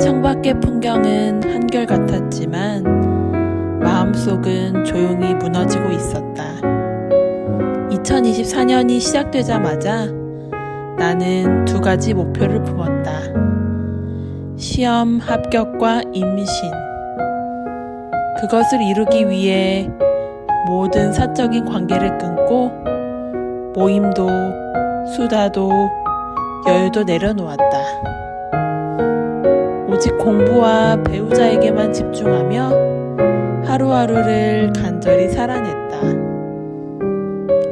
창밖의 풍경은 한결같았지만 마음속은 조용히 무너지고 있었다. 2024년이 시작되자마자 나는 두 가지 목표를 품었다. 시험 합격과 임신. 그것을 이루기 위해 모든 사적인 관계를 끊고 모임도 수다도 여유도 내려놓았다. 오직 공부와 배우자에게만 집중하며 하루하루를 간절히 살아냈다.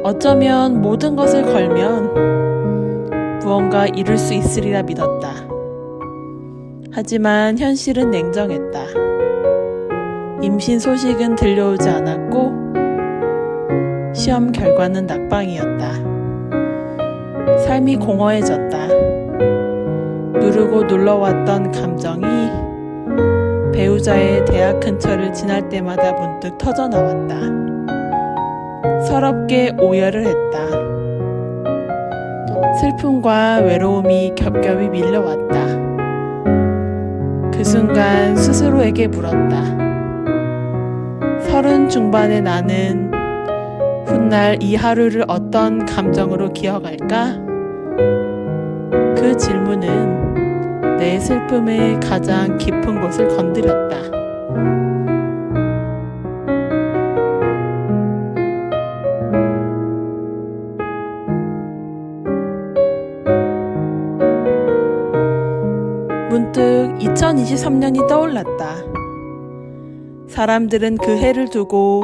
어쩌면 모든 것을 걸면 무언가 이룰 수 있으리라 믿었다. 하지만 현실은 냉정했다. 임신 소식은 들려오지 않았고 시험 결과는 낙방이었다. 삶이 공허해졌다. 누르고 눌러왔던 감정이 배우자의 대학 근처를 지날 때마다 문득 터져 나왔다. 서럽게 오열을 했다. 슬픔과 외로움이 겹겹이 밀려왔다. 그 순간 스스로에게 물었다. 서른 중반의 나는 훗날 이 하루를 어떤 감정으로 기억할까? 그 질문은 내 슬픔의 가장 깊은 곳을 건드렸다. 문득 2023년이 떠올랐다. 사람들은 그 해를 두고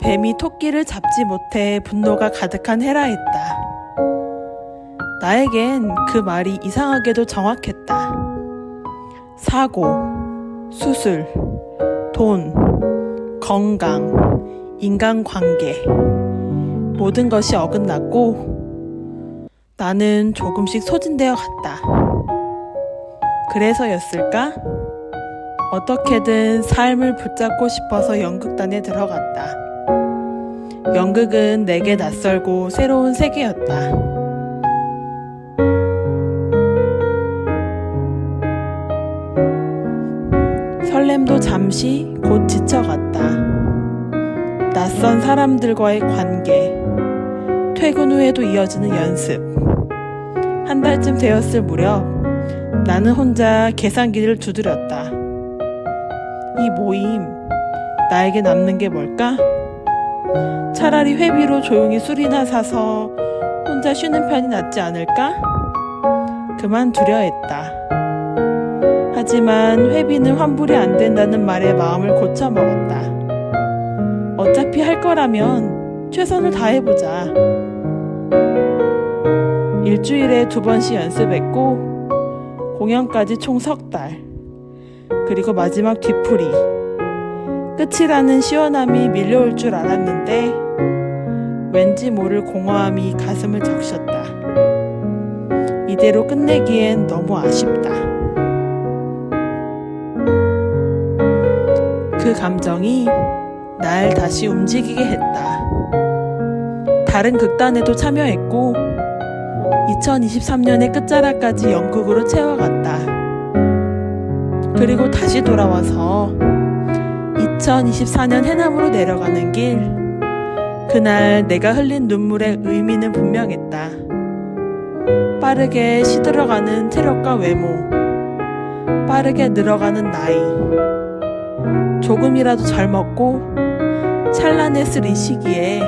뱀이 토끼를 잡지 못해 분노가 가득한 해라 했다. 나에겐 그 말이 이상하게도 정확했다. 사고, 수술, 돈, 건강, 인간관계, 모든 것이 어긋났고 나는 조금씩 소진되어 갔다. 그래서였을까? 어떻게든 삶을 붙잡고 싶어서 연극단에 들어갔다. 연극은 내게 낯설고 새로운 세계였다. 잠시 곧 지쳐갔다. 낯선 사람들과의 관계, 퇴근 후에도 이어지는 연습. 한 달쯤 되었을 무렵 나는 혼자 계산기를 두드렸다. 이 모임, 나에게 남는 게 뭘까? 차라리 회비로 조용히 술이나 사서 혼자 쉬는 편이 낫지 않을까? 그만두려 했다. 하지만 회비는 환불이 안 된다는 말에 마음을 고쳐먹었다. 어차피 할 거라면 최선을 다해보자. 일주일에 두 번씩 연습했고, 공연까지 총 석 달. 그리고 마지막 뒤풀이. 끝이라는 시원함이 밀려올 줄 알았는데, 왠지 모를 공허함이 가슴을 적셨다. 이대로 끝내기엔 너무 아쉽다. 그 감정이 날 다시 움직이게 했다. 다른 극단에도 참여했고, 2023년의 끝자락까지 연극으로 채워갔다. 그리고 다시 돌아와서 2024년 해남으로 내려가는 길, 그날 내가 흘린 눈물의 의미는 분명했다. 빠르게 시들어가는 체력과 외모, 빠르게 늘어가는 나이, 조금이라도 잘 먹고 찬란했을 이 시기에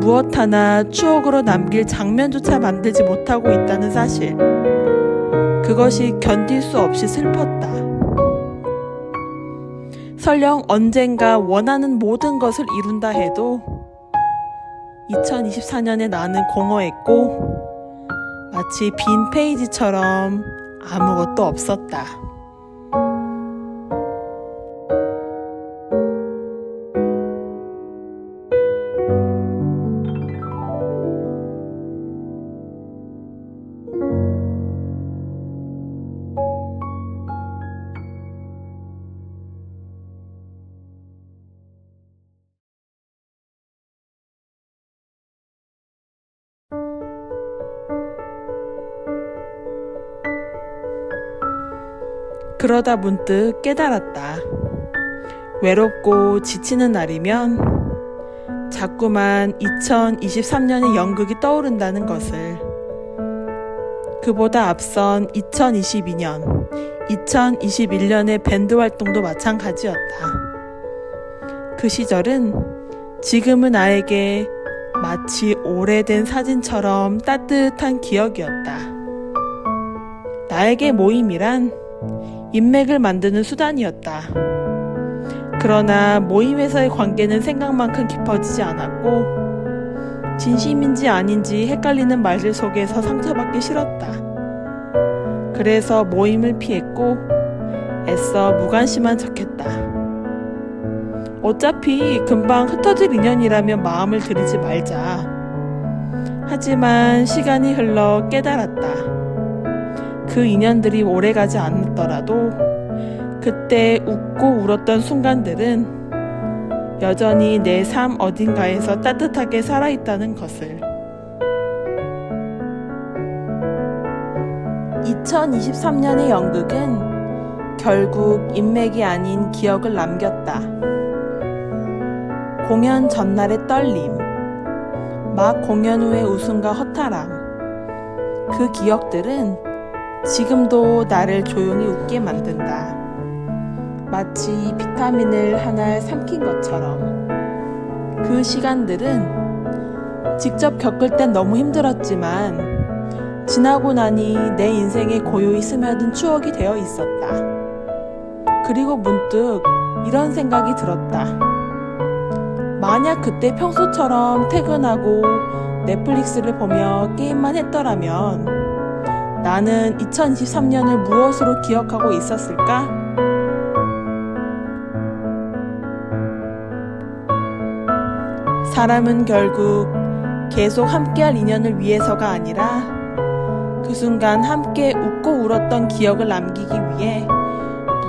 무엇 하나 추억으로 남길 장면조차 만들지 못하고 있다는 사실. 그것이 견딜 수 없이 슬펐다. 설령 언젠가 원하는 모든 것을 이룬다 해도 2024년에 나는 공허했고 마치 빈 페이지처럼 아무것도 없었다. 그러다 문득 깨달았다. 외롭고 지치는 날이면 자꾸만 2023년의 연극이 떠오른다는 것을. 그보다 앞선 2022년, 2021년의 밴드 활동도 마찬가지였다. 그 시절은 지금은 나에게 마치 오래된 사진처럼 따뜻한 기억이었다. 나에게 모임이란 인맥을 만드는 수단이었다. 그러나 모임에서의 관계는 생각만큼 깊어지지 않았고, 진심인지 아닌지 헷갈리는 말들 속에서 상처받기 싫었다. 그래서 모임을 피했고, 애써 무관심한 척했다. 어차피 금방 흩어질 인연이라면 마음을 들이지 말자. 하지만 시간이 흘러 깨달았다. 그 인연들이 오래가지 않았더라도 그때 웃고 울었던 순간들은 여전히 내 삶 어딘가에서 따뜻하게 살아있다는 것을. 2023년의 연극은 결국 인맥이 아닌 기억을 남겼다. 공연 전날의 떨림, 막 공연 후의 웃음과 허탈함, 그 기억들은 지금도 나를 조용히 웃게 만든다. 마치 비타민을 하나 삼킨 것처럼. 그 시간들은 직접 겪을 땐 너무 힘들었지만 지나고 나니 내 인생에 고요히 스며든 추억이 되어 있었다. 그리고 문득 이런 생각이 들었다. 만약 그때 평소처럼 퇴근하고 넷플릭스를 보며 게임만 했더라면 나는 2023년을 무엇으로 기억하고 있었을까? 사람은 결국 계속 함께할 인연을 위해서가 아니라 그 순간 함께 웃고 울었던 기억을 남기기 위해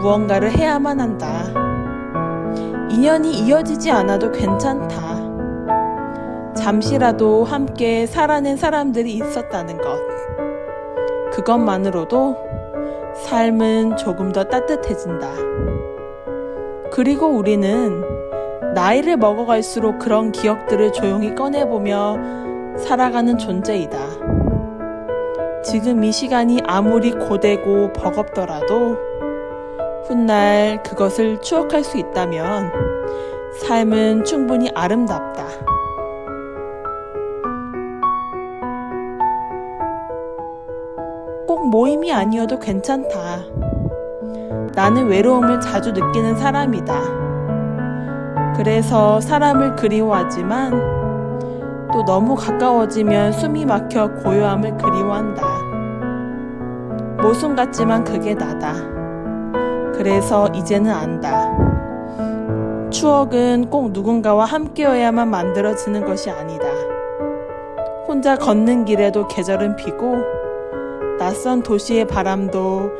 무언가를 해야만 한다. 인연이 이어지지 않아도 괜찮다. 잠시라도 함께 살아낸 사람들이 있었다는 것. 그것만으로도 삶은 조금 더 따뜻해진다. 그리고 우리는 나이를 먹어갈수록 그런 기억들을 조용히 꺼내보며 살아가는 존재이다. 지금 이 시간이 아무리 고되고 버겁더라도 훗날 그것을 추억할 수 있다면 삶은 충분히 아름답다. 모임이 아니어도 괜찮다. 나는 외로움을 자주 느끼는 사람이다. 그래서 사람을 그리워하지만 또 너무 가까워지면 숨이 막혀 고요함을 그리워한다. 모순 같지만 그게 나다. 그래서 이제는 안다. 추억은 꼭 누군가와 함께여야만 만들어지는 것이 아니다. 혼자 걷는 길에도 계절은 피고 낯선 도시의 바람도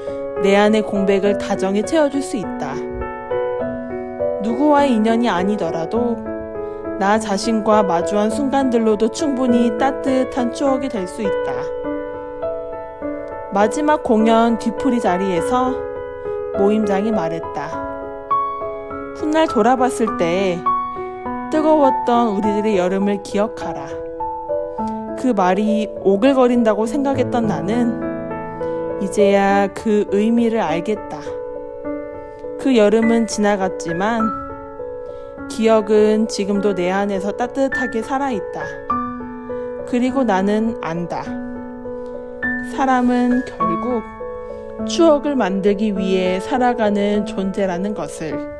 내 안의 공백을 다정히 채워줄 수 있다. 누구와의 인연이 아니더라도 나 자신과 마주한 순간들로도 충분히 따뜻한 추억이 될 수 있다. 마지막 공연 뒤풀이 자리에서 모임장이 말했다. 훗날 돌아봤을 때 뜨거웠던 우리들의 여름을 기억하라. 그 말이 오글거린다고 생각했던 나는 이제야 그 의미를 알겠다. 그 여름은 지나갔지만 기억은 지금도 내 안에서 따뜻하게 살아있다. 그리고 나는 안다. 사람은 결국 추억을 만들기 위해 살아가는 존재라는 것을.